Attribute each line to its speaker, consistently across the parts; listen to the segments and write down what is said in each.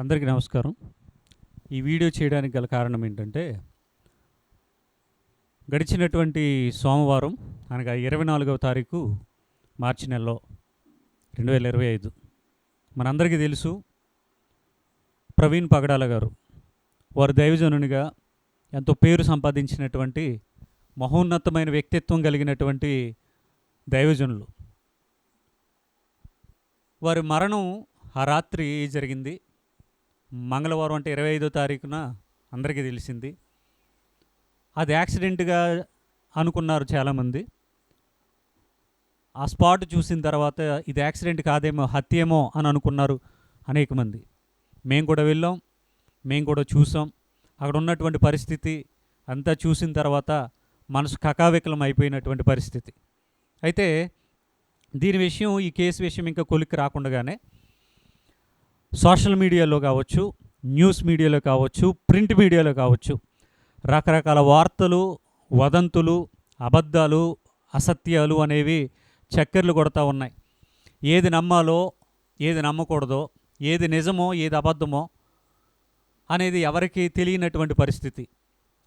Speaker 1: అందరికీ నమస్కారం. ఈ వీడియో చేయడానికి గల కారణం ఏంటంటే గడిచినటువంటి సోమవారం అనగా ఇరవై నాలుగవ తారీఖు మార్చి నెలలో రెండు వేల ఇరవై ఐదు. మనందరికీ తెలుసు ప్రవీణ్ పగడాల గారు వారు దైవజనునిగా ఎంతో పేరు సంపాదించినటువంటి మహోన్నతమైన వ్యక్తిత్వం కలిగినటువంటి దైవజనులు. వారి మరణం ఆ రాత్రి జరిగింది. మంగళవారం అంటే ఇరవై ఐదో తారీఖున అందరికీ తెలిసింది. అది యాక్సిడెంట్గా అనుకున్నారు చాలామంది. ఆ స్పాట్ చూసిన తర్వాత ఇది యాక్సిడెంట్ కాదేమో హత్యేమో అని అనుకున్నారు అనేక మంది. మేము కూడా వెళ్ళాం మేము కూడా చూసాం. అక్కడ ఉన్నటువంటి పరిస్థితి అంతా చూసిన తర్వాత మనసు కకావికలం అయిపోయినటువంటి పరిస్థితి. అయితే దీని విషయం ఈ కేసు విషయం ఇంకా కొలిక్కి రాకుండానే సోషల్ మీడియాలో కావచ్చు న్యూస్ మీడియాలో కావచ్చు ప్రింట్ మీడియాలో కావచ్చు రకరకాల వార్తలు వదంతులు అబద్ధాలు అసత్యాలు అనేవి చక్కెర్లు కొడతా ఉన్నాయి. ఏది నమ్మాలో ఏది నమ్మకూడదో ఏది నిజమో ఏది అబద్ధమో అనేది ఎవరికి తెలియనటువంటి పరిస్థితి.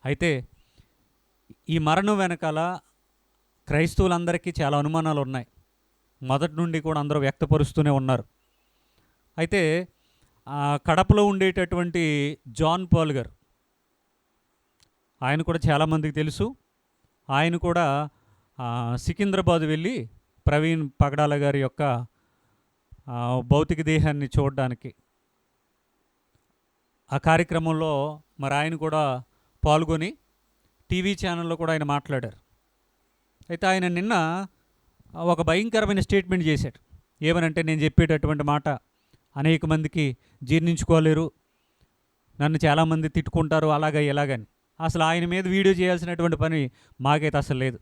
Speaker 1: అయితే ఈ మరణం వెనకాల క్రైస్తవులందరికీ చాలా అనుమానాలు ఉన్నాయి మొదటి నుండి కూడా అందరూ వ్యక్తపరుస్తూనే ఉన్నారు. అయితే కడపలో ఉండేటటువంటి జాన్ పాల్ గారు ఆయన కూడా చాలామందికి తెలుసు. ఆయన కూడా సికింద్రాబాద్ వెళ్ళి ప్రవీణ్ పగడాల గారి యొక్క భౌతిక దేహాన్ని చూడడానికి ఆ కార్యక్రమంలో మరి ఆయన కూడా పాల్గొని టీవీ ఛానల్లో కూడా ఆయన మాట్లాడారు. అయితే ఆయన నిన్న ఒక భయంకరమైన స్టేట్మెంట్ చేశాడు. ఏమనంటే నేను చెప్పేటటువంటి మాట అనేక మందికి జీర్ణించుకోలేరు. నన్ను చాలామంది తిట్టుకుంటారు అలాగా ఇలాగని. అసలు ఆయన మీద వీడియో చేయాల్సినటువంటి పని మాకైతే అసలు లేదు.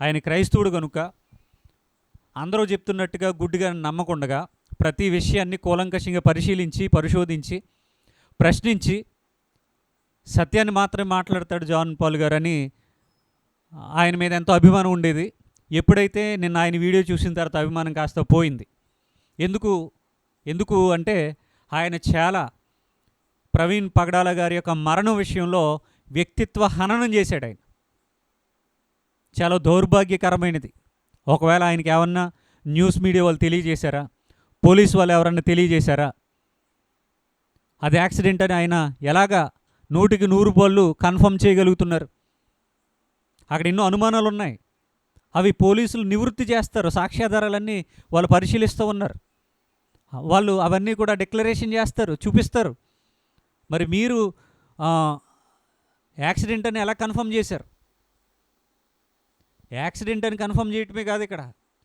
Speaker 1: ఆయన క్రైస్తవుడు కనుక అందరూ చెప్తున్నట్టుగా గుడ్డిగా నమ్మకుండగా ప్రతి విషయాన్ని కూలంకషంగా పరిశీలించి పరిశోధించి ప్రశ్నించి సత్యాన్ని మాత్రమే మాట్లాడతాడు జాన్ పాల్ గారు అని ఆయన మీద ఎంతో అభిమానం ఉండేది. ఎప్పుడైతే నిన్న ఆయన వీడియో చూసిన తర్వాత అభిమానం కాస్త పోయింది. ఎందుకు ఎందుకు అంటే ఆయన చాలా ప్రవీణ్ పగడాల గారి యొక్క మరణం విషయంలో వ్యక్తిత్వ హననం చేశాడు ఆయన. చాలా దౌర్భాగ్యకరమైనది. ఒకవేళ ఆయనకి ఏమన్నా న్యూస్ మీడియా వాళ్ళు తెలియజేశారా? పోలీస్ వాళ్ళు ఎవరన్నా తెలియజేశారా? అది యాక్సిడెంట్ అని ఆయన ఎలాగా నూటికి నూరు పళ్ళు కన్ఫర్మ్ చేయగలుగుతున్నారు? అక్కడ ఎన్నో అనుమానాలు ఉన్నాయి అవి పోలీసులు నివృత్తి చేస్తారు. సాక్ష్యాధారాలన్నీ వాళ్ళు పరిశీలిస్తూ ఉన్నారు. వాళ్ళు అవన్నీ కూడా డిక్లరేషన్ చేస్తారు చూపిస్తారు. మరి మీరు యాక్సిడెంట్ అని ఎలా కన్ఫర్మ్ చేశారు? యాక్సిడెంట్ అని కన్ఫర్మ్ చేయటమే కాదు ఇక్కడ.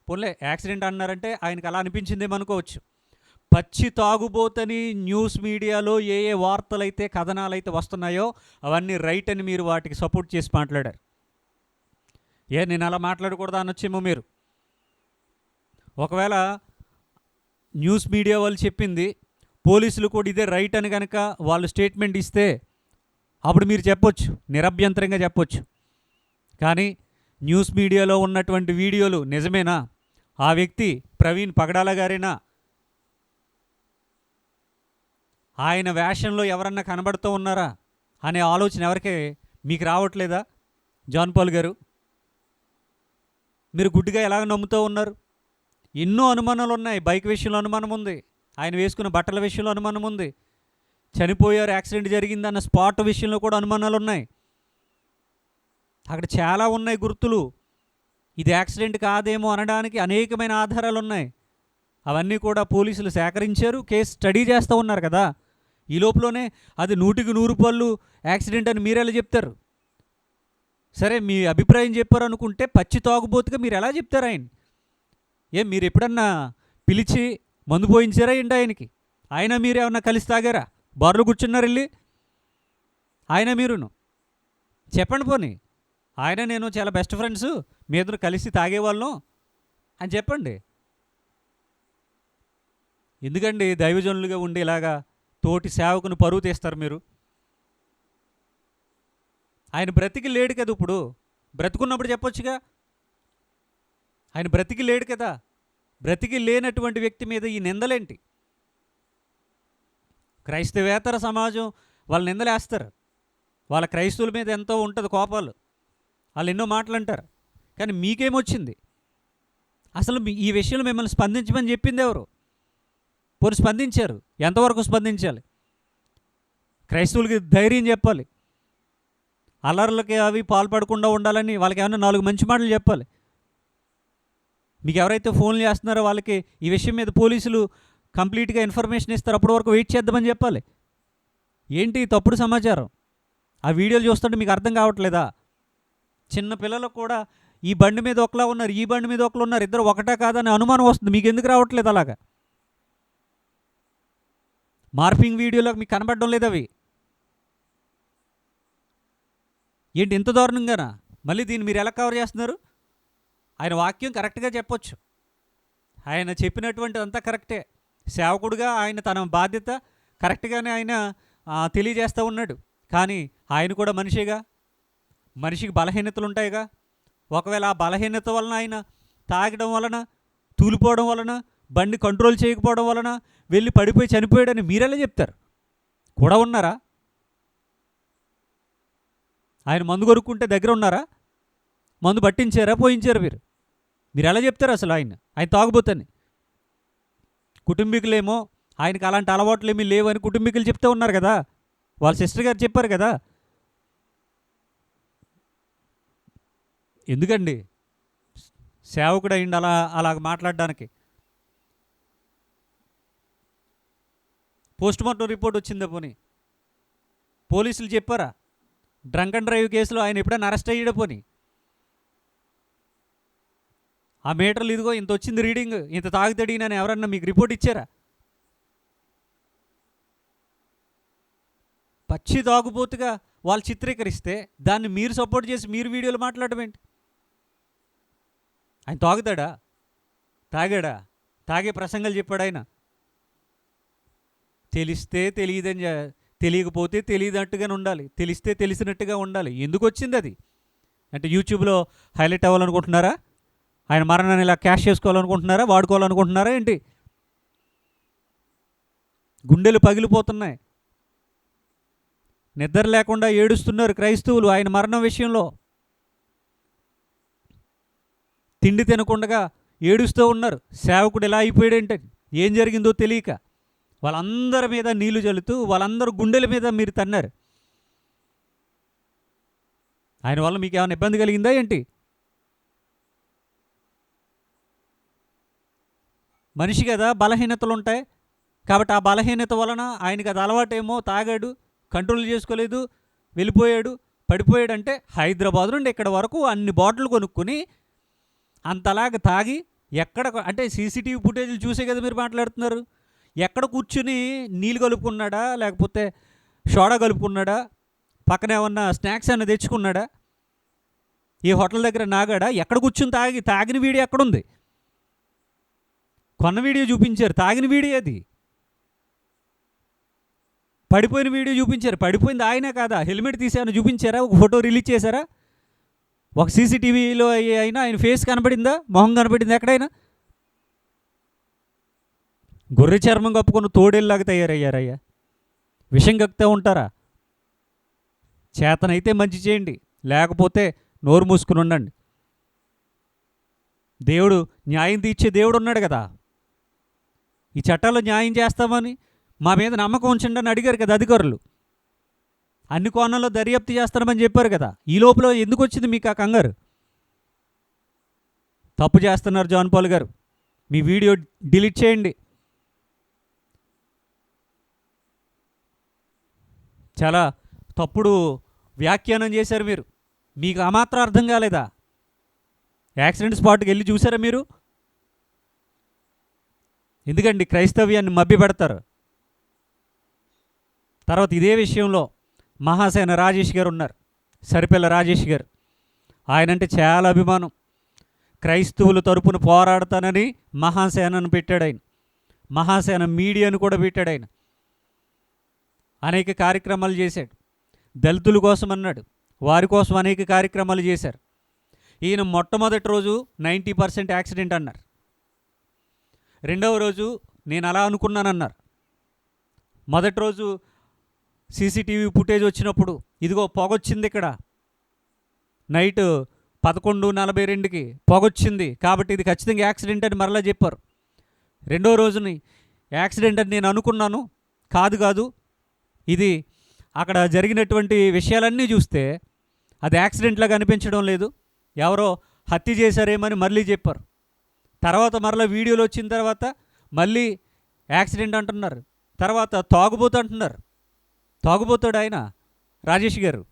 Speaker 1: పోన్లే యాక్సిడెంట్ అన్నారంటే ఆయనకు అలా అనిపించిందేమో అనుకోవచ్చు. పచ్చి తాగుబోతని న్యూస్ మీడియాలో ఏ ఏ వార్తలైతే కథనాలైతే కథనాలు అయితే వస్తున్నాయో అవన్నీ రైట్ అని మీరు వాటికి సపోర్ట్ చేసి మాట్లాడారు. ఏ నేను అలా మాట్లాడకూడదా అనొచ్చేమో మీరు. ఒకవేళ న్యూస్ మీడియా వాళ్ళు చెప్పింది పోలీసులు కూడా ఇదే రైట్ అని కనుక వాళ్ళు స్టేట్మెంట్ ఇస్తే అప్పుడు మీరు చెప్పొచ్చు నిరభ్యంతరంగా చెప్పొచ్చు. కానీ న్యూస్ మీడియాలో ఉన్నటువంటి వీడియోలు నిజమేనా? ఆ వ్యక్తి ప్రవీణ్ పగడాల గారేనా? ఆయన వేషంలో ఎవరన్నా కనబడుతూ ఉన్నారా? అనే ఆలోచన ఎవరికి మీకు రావట్లేదా? జాన్ పాల్ గారు మీరు గుడ్డిగా ఎలాగ నమ్ముతూ ఉన్నారు? ఎన్నో అనుమానాలు ఉన్నాయి బైక్ విషయంలో అనుమానం ఉంది. ఆయన వేసుకున్న బట్టల విషయంలో అనుమానం ఉంది. చనిపోయారు యాక్సిడెంట్ జరిగింది అన్న స్పాట్ విషయంలో కూడా అనుమానాలు ఉన్నాయి అక్కడ చాలా ఉన్నాయి గుర్తులు. ఇది యాక్సిడెంట్ కాదేమో అనడానికి అనేకమైన ఆధారాలు ఉన్నాయి అవన్నీ కూడా పోలీసులు సేకరించారు. కేసు స్టడీ చేస్తూ ఉన్నారు కదా. ఈ లోపలనే అది నూటికి నూరు పళ్ళు యాక్సిడెంట్ అని మీరు ఎలా చెప్తారు? సరే మీ అభిప్రాయం చెప్పారు అనుకుంటే పచ్చి తాగుబోతుగా మీరు ఎలా చెప్తారు ఆయన? ఏం మీరు ఎప్పుడన్నా పిలిచి మందు పోయించారా ఏంటి ఆయనకి? ఆయన మీరు ఏమన్నా కలిసి తాగారా? బార్లో కూర్చున్నారు వెళ్ళి. ఆయన మీరును. చెప్పండి పోనీ. ఆయన నేను చాలా బెస్ట్ ఫ్రెండ్స్ మీ ఇద్దరు కలిసి తాగేవాళ్ళం అని చెప్పండి. ఎందుకండి దైవజనులుగా ఉండి ఇలాగా తోటి సేవకును పరువు తీస్తారు మీరు? ఆయన బ్రతికి లేడు కదా ఇప్పుడు. బ్రతుకున్నప్పుడు చెప్పొచ్చుగా. ఆయన బ్రతికి లేడు కదా. బ్రతికి లేనటువంటి వ్యక్తి మీద ఈ నిందలేంటి? క్రైస్తవేతర సమాజం వాళ్ళు నిందలేస్తారు. వాళ్ళ క్రైస్తవుల మీద ఎంతో ఉంటుంది కోపాలు. వాళ్ళు ఎన్నో మాటలు అంటారు కానీ మీకేమొచ్చింది? అసలు మీ ఈ విషయంలో మిమ్మల్ని స్పందించమని చెప్పింది ఎవరు? పోనీ స్పందించారు. ఎంతవరకు స్పందించాలి? క్రైస్తవులకి ధైర్యం చెప్పాలి. అల్లర్లకి అవి పాల్పడకుండా ఉండాలని వాళ్ళకి ఏమైనా నాలుగు మంచి మాటలు చెప్పాలి. మీకు ఎవరైతే ఫోన్లు చేస్తున్నారో వాళ్ళకి ఈ విషయం మీద పోలీసులు కంప్లీట్గా ఇన్ఫర్మేషన్ ఇస్తారు. అప్పటి వరకు వెయిట్ చేద్దామని చెప్పాలి. ఏంటి తప్పుడు సమాచారం? ఆ వీడియోలు చూస్తుంటే మీకు అర్థం కావట్లేదా? చిన్న పిల్లలకు కూడా ఈ బండి మీద ఒకలా ఉన్నారు ఈ బండి మీద ఒకలా ఉన్నారు ఇద్దరు ఒకటే కాదని అనుమానం వస్తుంది. మీకు ఎందుకు రావట్లేదు అలాగా? మార్పింగ్ వీడియోలకు మీకు కనబడడం లేదు అవి. ఏంటి ఇంత దారుణంగానా? మళ్ళీ దీన్ని మీరు ఎలా కవర్ చేస్తున్నారు? ఆయన వాక్యం కరెక్ట్గా చెప్పొచ్చు. ఆయన చెప్పినటువంటి అంతా కరెక్టే. సేవకుడుగా ఆయన తన బాధ్యత కరెక్ట్గానే ఆయన తెలియజేస్తూ ఉన్నాడు. కానీ ఆయన కూడా మనిషిగా మనిషికి బలహీనతలు ఉంటాయిగా. ఒకవేళ ఆ బలహీనత వలన ఆయన తాగడం వలన తూలిపోవడం వలన బండి కంట్రోల్ చేయకపోవడం వలన వెళ్ళి పడిపోయి చనిపోయాడని మీరెలా చెప్తారు? కూడా ఉన్నారా? ఆయన మందు కొనుక్కుంటే దగ్గర ఉన్నారా? మందు పట్టించారా? పోయించారా మీరు? మీరు ఎలా చెప్తారు అసలు ఆయన? ఆయన తాగుబోతని. కుటుంబీకులేమో ఆయనకి అలాంటి అలవాట్లు ఏమీ లేవని కుటుంబీకులు చెప్తూ ఉన్నారు కదా. వాళ్ళ సిస్టర్ గారు చెప్పారు కదా. ఎందుకండి? సేవకుడు అయింది అలా అలాగ మాట్లాడడానికి. పోస్ట్ మార్టం రిపోర్ట్ వచ్చిందా పోనీ? పోలీసులు చెప్పారా? డ్రంక్ అండ్ డ్రైవ్ కేసులో ఆయన ఎప్పుడైనా అరెస్ట్ అయ్యాడు పోనీ? ఆ మీటర్లు ఇదిగో ఇంత వచ్చింది రీడింగ్ ఇంత తాగుతడినని ఎవరన్నా మీకు రిపోర్ట్ ఇచ్చారా? పచ్చి తాగుబోతుగా వాళ్ళు చిత్రీకరిస్తే దాన్ని మీరు సపోర్ట్ చేసి మీరు వీడియోలు మాట్లాడడం ఏంటి? ఆయన తాగుతాడా? తాగాడా? తాగే ప్రసంగాలు చెప్పాడు ఆయన. తెలిస్తే తెలియదని తెలియకపోతే తెలియనట్టుగానే ఉండాలి. తెలిస్తే తెలిసినట్టుగా ఉండాలి. ఎందుకు వచ్చింది అది? అంటే యూట్యూబ్లో హైలైట్ అవ్వాలనుకుంటున్నారా? ఆయన మరణాన్ని ఇలా క్యాష్ చేసుకోవాలనుకుంటున్నారా? వాడుకోవాలనుకుంటున్నారా? ఏంటి? గుండెలు పగిలిపోతున్నాయి. నిద్ర లేకుండా ఏడుస్తున్నారు క్రైస్తవులు ఆయన మరణం విషయంలో. తిండి తినకుండా ఏడుస్తూ ఉన్నారు. సేవకుడు ఎలా అయిపోయాడంటే ఏం జరిగిందో తెలియక. వాళ్ళందరి మీద నీళ్ళు చల్లుతూ వాళ్ళందరూ గుండెల మీద మీరు తన్నారు. ఆయన వల్ల మీకు ఏమైనా ఇబ్బంది కలిగిందా ఏంటి? మనిషి కదా బలహీనతలు ఉంటాయి కాబట్టి ఆ బలహీనత వలన ఆయనకి అది అలవాటేమో తాగాడు కంట్రోల్ చేసుకోలేదు వెళ్ళిపోయాడు పడిపోయాడు అంటే హైదరాబాద్ నుండి ఇక్కడ వరకు అన్ని బాటిల్ కొనుక్కొని అంతలాగా తాగి ఎక్కడ అంటే సీసీటీవీ ఫుటేజ్లు చూసే కదా మీరు మాట్లాడుతున్నారు. ఎక్కడ కూర్చుని నీళ్ళు కలుపుకున్నాడా లేకపోతే సోడా కలుపుకున్నాడా పక్కన ఏమన్నా స్నాక్స్ అన్న తెచ్చుకున్నాడా ఈ హోటల్ దగ్గర నాగాడా ఎక్కడ కూర్చుని తాగి తాగిన వీడియో ఎక్కడుంది? కొన్న వీడియో చూపించారు తాగిన వీడియో అది. పడిపోయిన వీడియో చూపించారు. పడిపోయింది ఆయనే కాదా? హెల్మెట్ తీసాను చూపించారా? ఒక ఫోటో రిలీజ్ చేశారా? ఒక సీసీటీవీలో అయినా ఆయన ఫేస్ కనబడిందా మొహం కనపడిందా ఎక్కడైనా? గొర్రె చర్మం కప్పుకొని తోడేళ్ళలాగా తయారయ్యారయ్యా. విషం కక్కుతూ ఉంటారా? చేతనైతే మంచి చేయండి. లేకపోతే నోరు మూసుకుని ఉండండి. దేవుడు న్యాయం తీర్చే దేవుడు ఉన్నాడు కదా. ఈ చట్టాల్లో న్యాయం చేస్తామని మా మీద నమ్మకం ఉంచండి అని అడిగారు కదా అధికారులు. అన్ని కోణాల్లో దర్యాప్తు చేస్తామని చెప్పారు కదా. ఈ లోపల ఎందుకు వచ్చింది మీకు ఆ కంగారు? తప్పు చేస్తున్నారు జాన్ పాల్ గారు. మీ వీడియో డిలీట్ చేయండి. చాలా తప్పుడు వ్యాఖ్యానం చేశారు మీరు. మీకు ఆ మాత్రం అర్థం కాలేదా? యాక్సిడెంట్ స్పాట్కి వెళ్ళి చూసారా మీరు? ఎందుకండి క్రైస్తవ్యాన్ని మభ్యపెడతారు? తర్వాత ఇదే విషయంలో మహాసేన రాజేష్ గారు ఉన్నారు సరిపిల్ల రాజేష్ గారు. ఆయనంటే చాలా అభిమానం. క్రైస్తవుల తరపున పోరాడతానని మహాసేనను పెట్టాడు ఆయన. మహాసేన మీడియాను కూడా పెట్టాడు ఆయన. అనేక కార్యక్రమాలు చేశాడు. దళితుల కోసం అన్నాడు. వారి కోసం అనేక కార్యక్రమాలు చేశారు. ఈయన మొట్టమొదటి రోజు నైంటీ పర్సెంట్ యాక్సిడెంట్ అన్నారు. రెండవ రోజు నేను అలా అనుకున్నానన్నారు. మొదటి రోజు సీసీటీవీ ఫుటేజ్ వచ్చినప్పుడు ఇదిగో పొగొచ్చింది ఇక్కడ. నైట్ పదకొండు నలభై రెండుకి పొగొచ్చింది. కాబట్టి ఇది ఖచ్చితంగా యాక్సిడెంట్ అని మరలా చెప్పారు. రెండో రోజుని యాక్సిడెంట్ అని నేను అనుకున్నాను. కాదు కాదు ఇది అక్కడ జరిగినటువంటి విషయాలన్నీ చూస్తే అది యాక్సిడెంట్లా కనిపించడం లేదు. ఎవరో హత్య చేశారేమని మళ్ళీ చెప్పారు. తర్వాత మరలా వీడియోలు వచ్చిన తర్వాత మళ్ళీ యాక్సిడెంట్ అంటున్నారు. తర్వాత తాగుబోతు అంటున్నారు. తాగుబోతాడు ఆయన రాజేష్ గారు.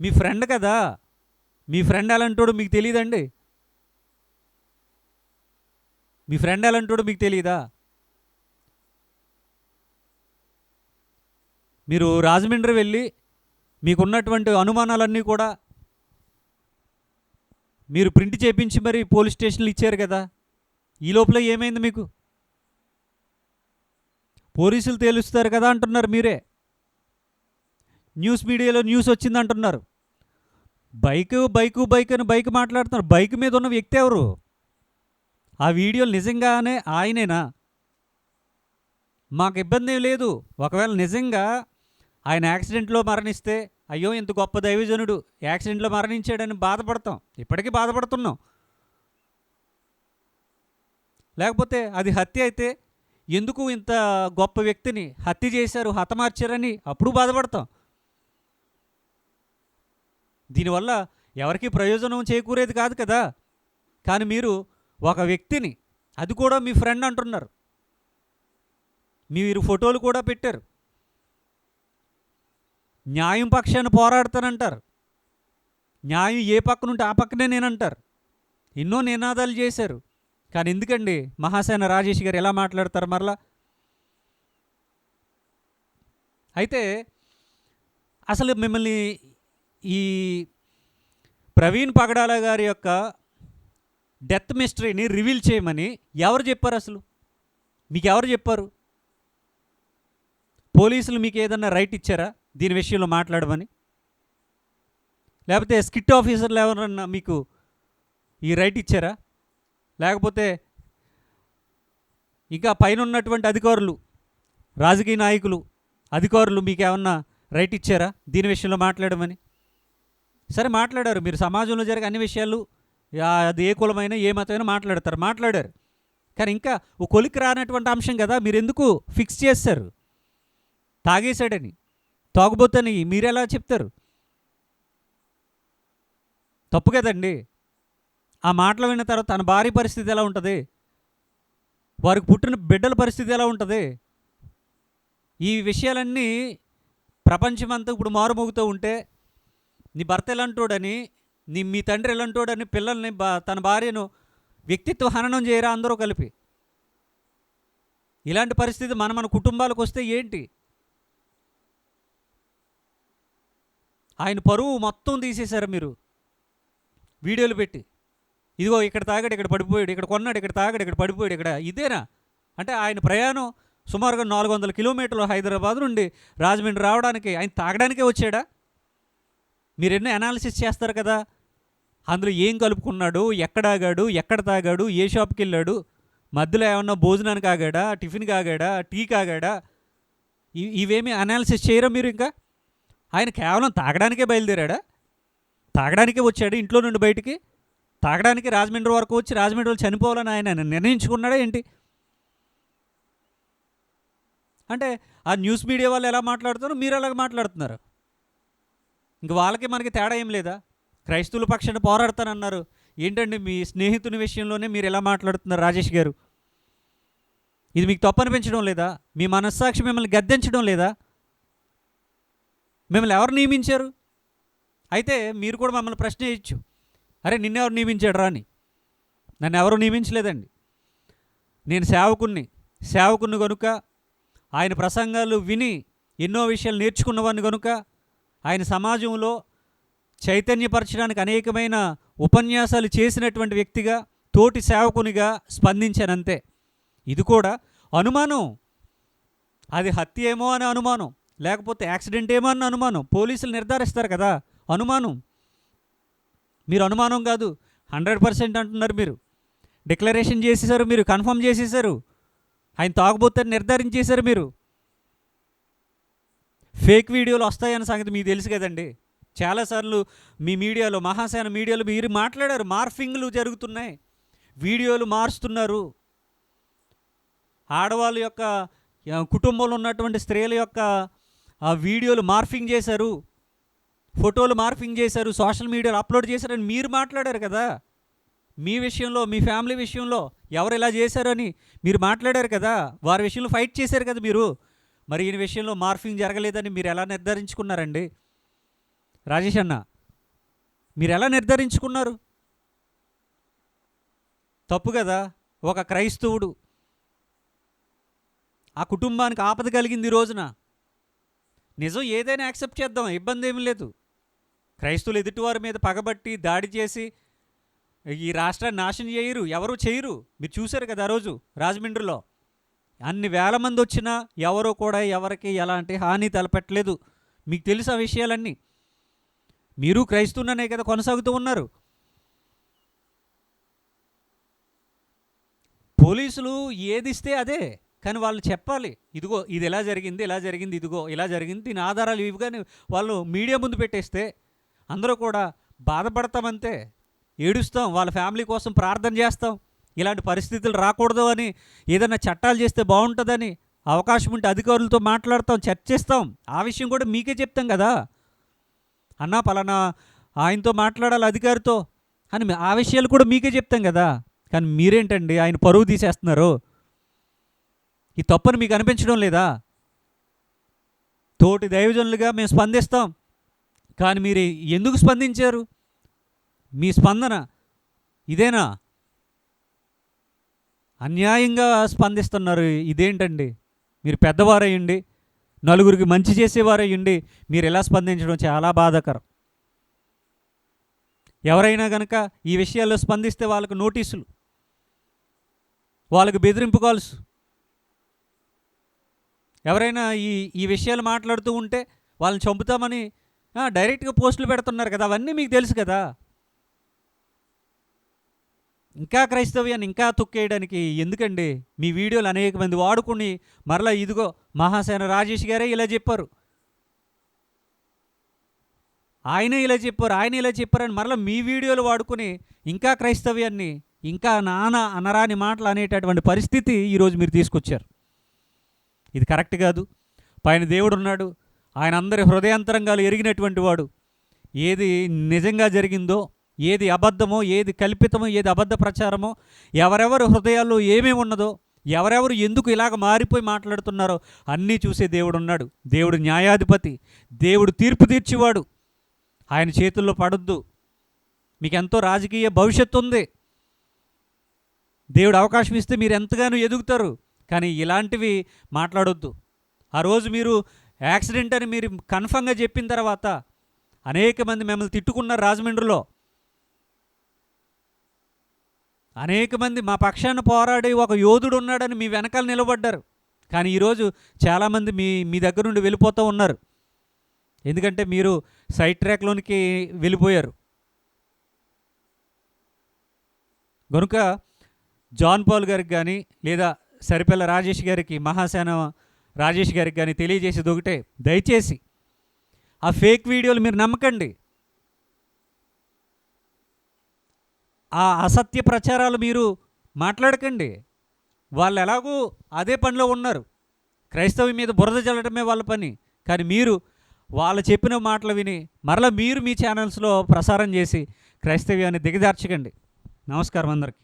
Speaker 1: మీ ఫ్రెండ్ కదా? మీ ఫ్రెండ్ ఎలాంటోడు మీకు తెలియదండి మీ ఫ్రెండ్ ఎలాంటోడు మీకు తెలియదా మీరు రాజమండ్రి వెళ్ళి మీకున్నటువంటి అనుమానాలన్నీ కూడా మీరు ప్రింట్ చేపించి మరి పోలీస్ స్టేషన్లు ఇచ్చారు కదా. ఈ లోపల ఏమైంది మీకు? పోలీసులు తేలుస్తారు కదా అంటున్నారు మీరే. న్యూస్ మీడియాలో న్యూస్ వచ్చింది అంటున్నారు. బైక్ బైకు బైక్ అని బైక్ మాట్లాడుతున్నారు. బైక్ మీద ఉన్న వ్యక్తి ఎవరు? ఆ వీడియోలు నిజంగానే ఆయనేనా? మాకు ఇబ్బంది ఏం లేదు. ఒకవేళ నిజంగా ఆయన యాక్సిడెంట్లో మరణిస్తే అయ్యో ఇంత గొప్ప దైవజనుడు యాక్సిడెంట్లో మరణించాడని బాధపడతాం. ఇప్పటికీ బాధపడుతున్నాం. లేకపోతే అది హత్య అయితే ఎందుకు ఇంత గొప్ప వ్యక్తిని హత్య చేశారు హతమార్చారని అప్పుడు బాధపడతాం. దీనివల్ల ఎవరికి ప్రయోజనం చేకూరేది కాదు కదా. కానీ మీరు ఒక వ్యక్తిని అది కూడా మీ ఫ్రెండ్ అంటున్నారు. మీరు ఫోటోలు కూడా పెట్టారు. న్యాయం పక్షాన్ని పోరాడతానంటారు. న్యాయం ఏ పక్కనుంటే ఆ పక్కనే నేనంటారు. ఎన్నో నినాదాలు చేశారు. కానీ ఎందుకండి మహాసేన రాజేష్ గారు ఎలా మాట్లాడతారు మరలా? అయితే అసలు మిమ్మల్ని ఈ ప్రవీణ్ పగడాల గారి యొక్క డెత్ మిస్టరీని రివీల్ చేయమని ఎవరు చెప్పారు అసలు? మీకు ఎవరు చెప్పారు? పోలీసులు మీకు ఏదన్నా రైట్ ఇచ్చారా? దీని విషయంలో మాట్లాడమని. లేకపోతే స్కిట్ ఆఫీసర్లు ఎవరన్నా మీకు ఈ రైట్ ఇచ్చారా? లేకపోతే ఇంకా పైన ఉన్నటువంటి అధికారులు రాజకీయ నాయకులు అధికారులు మీకు ఏమన్నా రైట్ ఇచ్చారా? దీని విషయంలో మాట్లాడమని. సరే మాట్లాడారు. మీరు సమాజంలో జరిగే అన్ని విషయాలు అది ఏ కులమైనా ఏ మతమైనా మాట్లాడతారు. మాట్లాడారు. కానీ ఇంకా ఓ కొలికి రానటువంటి అంశం కదా మీరు ఎందుకు ఫిక్స్ చేస్తారు తాగేశాడని. తాగుబోతని మీరు ఎలా చెప్తారు? తప్పు కదండి. ఆ మాటలు విన్న తర్వాత తన భార్య పరిస్థితి ఎలా ఉంటుంది? వారికి పుట్టిన బిడ్డల పరిస్థితి ఎలా ఉంటుంది? ఈ విషయాలన్నీ ప్రపంచమంతా ఇప్పుడు మారుమోగుతూ ఉంటే నీ భర్త ఎలాంటోడని నీ మీ తండ్రి ఎలాంటోడని పిల్లల్ని తన భార్యను వ్యక్తిత్వ హననం చేయరా అందరూ కలిపి? ఇలాంటి పరిస్థితి మన మన కుటుంబాలకు వస్తే ఏంటి? ఆయన పరువు మొత్తం తీసేశారు మీరు. వీడియోలు పెట్టి. ఇదిగో ఇక్కడ తాగాడు ఇక్కడ పడిపోయాడు ఇక్కడ కొన్నాడు ఇక్కడ తాగాడు ఇక్కడ పడిపోయాడు ఇక్కడ ఇదేనా? అంటే ఆయన ప్రయాణం సుమారుగా నాలుగు వందల కిలోమీటర్లు హైదరాబాద్ నుండి రాజమండ్రి రావడానికి ఆయన తాగడానికే వచ్చాడా? మీరు ఎన్నో అనాలిసిస్ చేస్తారు కదా. అందులో ఏం కలుపుకున్నాడు ఎక్కడ ఆగాడు ఎక్కడ తాగాడు ఏ షాప్కి వెళ్ళాడు మధ్యలో ఏమన్నా భోజనానికి ఆగాడా టిఫిన్కి ఆగాడా టీకి ఆగాడా? ఇ- ఇవేమీ అనాలిసిస్ చేయరా మీరు ఇంకా? ఆయన కేవలం తాగడానికే బయలుదేరాడా? తాగడానికే వచ్చాడు ఇంట్లో నుండి బయటికి? తాగడానికి రాజమండ్రి వరకు వచ్చి రాజమండ్రిలో చనిపోవాలని ఆయన నిర్ణయించుకున్నాడా ఏంటి? అంటే ఆ న్యూస్ మీడియా వాళ్ళు ఎలా మాట్లాడుతారో మీరు అలాగ మాట్లాడుతున్నారు? ఇంక వాళ్ళకి మనకి తేడా ఏం లేదా? క్రైస్తవుల పక్షాన్ని పోరాడతానన్నారు. ఏంటండి మీ స్నేహితుని విషయంలోనే మీరు ఎలా మాట్లాడుతున్నారు రాజేష్ గారు? ఇది మీకు తప్పు అనిపించడం లేదా? మీ మనస్సాక్షి మిమ్మల్ని గద్దించడం లేదా? మిమ్మల్ని ఎవరు నియమించారు? అయితే మీరు కూడా మమ్మల్ని ప్రశ్న చేయొచ్చు అరే నిన్నెవరు నియమించాడు రా అని. నన్ను ఎవరు నియమించలేదండి. నేను సేవకుణ్ణి. సేవకుని కనుక ఆయన ప్రసంగాలు విని ఎన్నో విషయాలు నేర్చుకున్నవాడిని కనుక ఆయన సమాజంలో చైతన్యపరచడానికి అనేకమైన ఉపన్యాసాలు చేసినటువంటి వ్యక్తిగా తోటి సేవకునిగా స్పందించానంతే. ఇది కూడా అనుమానం. అది హత్య ఏమో అని అనుమానం. లేకపోతే యాక్సిడెంట్ ఏమో అని అనుమానం? పోలీసులు నిర్ధారిస్తారు కదా. అనుమానం. మీరు అనుమానం కాదు. హండ్రెడ్ పర్సెంట్ అంటున్నారు మీరు. డిక్లరేషన్ చేసేసారు మీరు కన్ఫర్మ్ చేసేసారు ఆయన తాగుబోతని నిర్ధారించేశారు మీరు. ఫేక్ వీడియోలు వస్తాయన్న సంగతి మీకు తెలుసు కదండి. చాలాసార్లు మీ మీడియాలో మహాసేన మీడియాలో మీరు మాట్లాడారు. మార్ఫింగ్లు జరుగుతున్నాయి. వీడియోలు మారుస్తున్నారు. ఆడవాళ్ళ యొక్క కుటుంబంలో ఉన్నటువంటి స్త్రీల యొక్క ఆ వీడియోలు మార్ఫింగ్ చేశారు. ఫోటోలు మార్ఫింగ్ చేశారు. సోషల్ మీడియాలో అప్లోడ్ చేశారని మీరు మాట్లాడారు కదా. మీ విషయంలో మీ ఫ్యామిలీ విషయంలో ఎవరు ఇలా చేశారని మీరు మాట్లాడారు కదా. వారి విషయంలో ఫైట్ చేశారు కదా మీరు. మరి ఈయన విషయంలో మార్ఫింగ్ జరగలేదని మీరు ఎలా నిర్ధారించుకున్నారండి? రాజేష్ అన్న మీరు ఎలా నిర్ధారించుకున్నారు? తప్పు కదా. ఒక క్రైస్తవుడు ఆ కుటుంబానికి ఆపద కలిగింది ఈ రోజున. నిజం ఏదైనా యాక్సెప్ట్ చేద్దాం ఇబ్బంది ఏమీ లేదు. క్రైస్తవులు ఎదుటివారి మీద పగబట్టి దాడి చేసి ఈ రాష్ట్రాన్ని నాశనం చేయరు ఎవరు చేయరు. మీరు చూశారు కదా రోజు రాజమండ్రిలో. అన్ని వేల మంది వచ్చినా ఎవరో కూడా ఎవరికి ఎలాంటి హాని తలపెట్టలేదు. మీకు తెలుసు ఆ విషయాలన్నీ. మీరు క్రైస్తవుననే కదా కొనసాగుతూ ఉన్నారు. పోలీసులు ఏది ఇస్తే అదే. కానీ వాళ్ళు చెప్పాలి ఇదిగో ఇది ఎలా జరిగింది ఇలా జరిగింది ఇదిగో ఇలా జరిగింది దీని ఆధారాలు ఇవి కానీ వాళ్ళు మీడియా ముందు పెట్టేస్తే అందరూ కూడా బాధపడతామంతే. ఏడుస్తాం వాళ్ళ ఫ్యామిలీ కోసం ప్రార్థన చేస్తాం. ఇలాంటి పరిస్థితులు రాకూడదు అని ఏదైనా చట్టాలు చేస్తే బాగుంటుందని అవకాశం ఉంటే అధికారులతో మాట్లాడతాం చర్చిస్తాం. ఆ విషయం కూడా మీకే చెప్తాం కదా. అన్నా పలానా ఆయనతో మాట్లాడాలి అధికారితో అని ఆ విషయాలు కూడా మీకే చెప్తాం కదా. కానీ మీరేంటండి ఆయన పరువు తీసేస్తున్నారు. ఈ తప్పును మీకు అనిపించడం లేదా? తోటి దైవజనులుగా మేము స్పందిస్తాం. కానీ మీరు ఎందుకు స్పందించారు? మీ స్పందన ఇదేనా? అన్యాయంగా స్పందిస్తున్నారు. ఇదేంటండి? మీరు పెద్దవారయ్యండి నలుగురికి మంచి చేసేవారయ్యండి మీరు ఎలా స్పందించడం చాలా బాధాకరం. ఎవరైనా కనుక ఈ విషయాల్లో స్పందిస్తే వాళ్ళకు నోటీసులు వాళ్ళకి బెదిరింపు కాల్స్ ఎవరైనా ఈ ఈ విషయాలు మాట్లాడుతూ ఉంటే వాళ్ళని చంపుతామని డైరెక్ట్గా పోస్టులు పెడుతున్నారు కదా అవన్నీ మీకు తెలుసు కదా. ఇంకా క్రైస్తవ్యాన్ని ఇంకా తొక్కేయడానికి ఎందుకండి? మీ వీడియోలు అనేక మంది వాడుకుని మరలా ఇదిగో మహాసేన రాజేష్ గారే ఇలా చెప్పారు. ఆయనే ఇలా చెప్పారు ఆయన ఇలా చెప్పారని మరలా మీ వీడియోలు వాడుకుని ఇంకా క్రైస్తవ్యాన్ని ఇంకా నానా అనరాని మాటలు అనేటటువంటి పరిస్థితి ఈరోజు మీరు తీసుకొచ్చారు. ఇది కరెక్ట్ కాదు. పైన దేవుడు ఉన్నాడు ఆయన అందరి హృదయాంతరంగాలు ఎరిగినటువంటి వాడు. ఏది నిజంగా జరిగిందో ఏది అబద్ధమో ఏది కల్పితమో ఏది అబద్ధ ప్రచారమో ఎవరెవరు హృదయాల్లో ఏమేమి ఉన్నదో ఎవరెవరు ఎందుకు ఇలాగ మారిపోయి మాట్లాడుతున్నారో అన్నీ చూసే దేవుడు ఉన్నాడు దేవుడు న్యాయాధిపతి. దేవుడు తీర్పు తీర్చేవాడు. ఆయన చేతుల్లో పడొద్దు. మీకు ఎంతో రాజకీయ భవిష్యత్తు ఉంది. దేవుడు అవకాశం ఇస్తే మీరు ఎంతగానో ఎదుగుతారు. కానీ ఇలాంటివి మాట్లాడొద్దు. ఆ రోజు మీరు యాక్సిడెంట్ అని మీరు కన్ఫర్మ్గా చెప్పిన తర్వాత అనేక మంది మిమ్మల్ని తిట్టుకున్నారు రాజమండ్రిలో. అనేక మంది మా పక్షాన పోరాడి ఒక యోధుడు ఉన్నాడని మీ వెనకాల నిలబడ్డారు. కానీ ఈరోజు చాలామంది మీ మీ దగ్గర నుండి వెళ్ళిపోతూ ఉన్నారు. ఎందుకంటే మీరు సైడ్ ట్రాక్లోనికి వెళ్ళిపోయారు. కనుక జాన్ పాల్ గారికి కానీ లేదా సరిపిల్ల రాజేష్ గారికి మహాసేన రాజేష్ గారికి కానీ తెలియజేసేది ఒకటే దయచేసి ఆ ఫేక్ వీడియోలు మీరు నమ్మకండి. ఆ అసత్య ప్రచారాలు మీరు మాట్లాడకండి. వాళ్ళు ఎలాగూ అదే పనిలో ఉన్నారు. క్రైస్తవం మీద బురద చల్లడమే వాళ్ళ పని. కానీ మీరు వాళ్ళు చెప్పిన మాటలు విని మరలా మీరు మీ ఛానల్స్లో ప్రసారం చేసి క్రైస్తవ్యాన్ని దిగజార్చకండి. నమస్కారం అందరికీ.